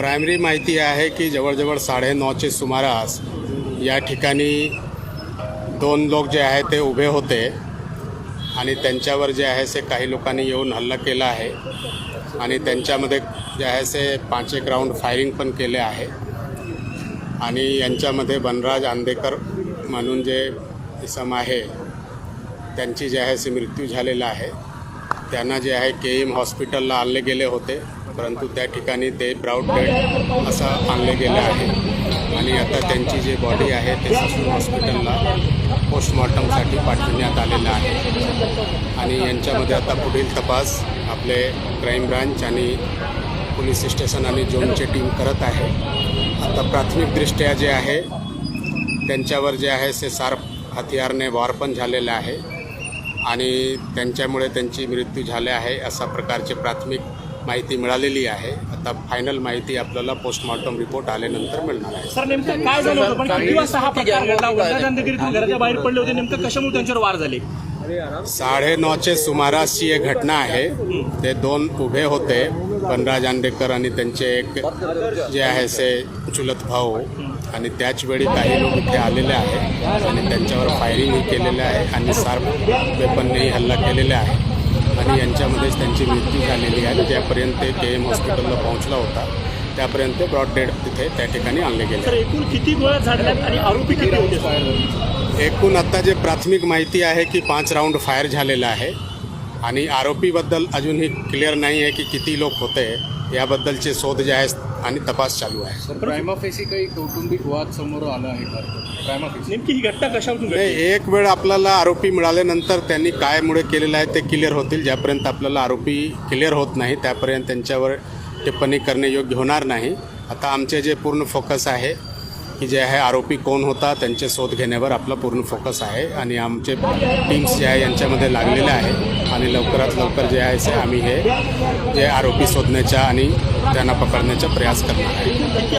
Primary माहिती आहे की जवळजवळ साडेनऊचे सुमारास या ठिकाणी दोन लोक जे आहे ते उभे होते आणि त्यांच्यावर जे आहे ते काही लोकांनी येऊन हल्ला केला आहे. आणि त्यांच्यामध्ये जे आहे ते पाच एक राऊंड फायरिंग पण केले आहे. आणि यांच्यामध्ये बनराज आंदेकर म्हणून जे इसम आहे त्यांची जे आहे ते मृत्यू झालेला आहे. त्यांना जे आहे के एम हॉस्पिटलला आणले गेले होते. परंतु त्या ठिकाणी ते ब्राऊड डेड असं आणले गेलं आहे. आणि आता त्यांची जी बॉडी आहे ते ससून हॉस्पिटलला पोस्टमॉर्टमसाठी पाठविण्यात आलेलं आहे. आणि यांच्यामध्ये आता पुढील तपास आपले क्राईम ब्रांच आणि पोलीस स्टेशन आणि जोनचे टीम करत आहे. आता प्राथमिकदृष्ट्या जे आहे त्यांच्यावर जे आहे ते सार्प हथियारने वार पण झालेलं आहे. आणि त्यांच्यामुळे त्यांची मृत्यू झाले आहे अशा प्रकारची प्राथमिक माहिती मिळालेली आहे. आता फायनल माहिती आपल्याला पोस्टमॉर्टम रिपोर्ट आल्यानंतर मिळणार आहे. सर नेमकं काय झालं होतं? पण किती वाजता हा प्रकार घडला घराच्या बाहेर पडले होते. नेमकं कशामुळे त्यांच्यावर वार झाले? साडेनऊचे सुमारासची एक घटना आहे ते दोन उभे होते. बनराज आंडेकर आणि त्यांचे एक जे आहे ते चुलत भाऊ आणि त्याच वेळी काही लोक इथे आलेले आहेत आणि त्यांच्यावर फायरिंगही केलेलं आहे आणि सार्प वेपननेही हल्ला केलेला आहे. आणि यांच्यामध्येच त्यांची मृत्यू झालेली आहे. ज्यापर्यंत के एम हॉस्पिटलला पोहोचला होता त्यापर्यंत ब्रॉड डेड तिथे त्या ठिकाणी आणले गेले. एकूण किती गोळ्या झाडल्यात आणि आरोपी किती होते? एकूण आत्ता जे प्राथमिक माहिती आहे की पाच राऊंड फायर झालेला आहे. आणि आरोपीबद्दल अजूनही क्लिअर नाही आहे की किती लोक होते याबद्दलचे शोध जे आहे आणि तपास चालू आहे. तर प्रायमाफेसी काही कौटुंबिक वाद समोर आला आहे का? प्रायमाफेसी नेमकी ही घटना कशावरून नाही एक वेळ आपल्याला आरोपी मिळाल्यानंतर त्यांनी काय मुळे केलेलं आहे ते क्लिअर होतील. ज्यापर्यंत आपल्याला आरोपी क्लिअर होत नाही त्यापर्यंत त्यांच्यावर टिप्पणी करणे योग्य होणार नाही. आता आमचे जे पूर्ण फोकस आहे की जे आहे आरोपी कोण होता त्यांचे शोध घेण्यावर आपला पूर्ण फोकस आहे आणि आमचे टीम्स जे आहे यांच्यामध्ये लागलेले आहे. आणि लवकरात लवकर जे आहे ते आम्ही हे जे आरोपी शोधण्याच्या आणि त्यांना पकडण्याचा प्रयास करणार आहे.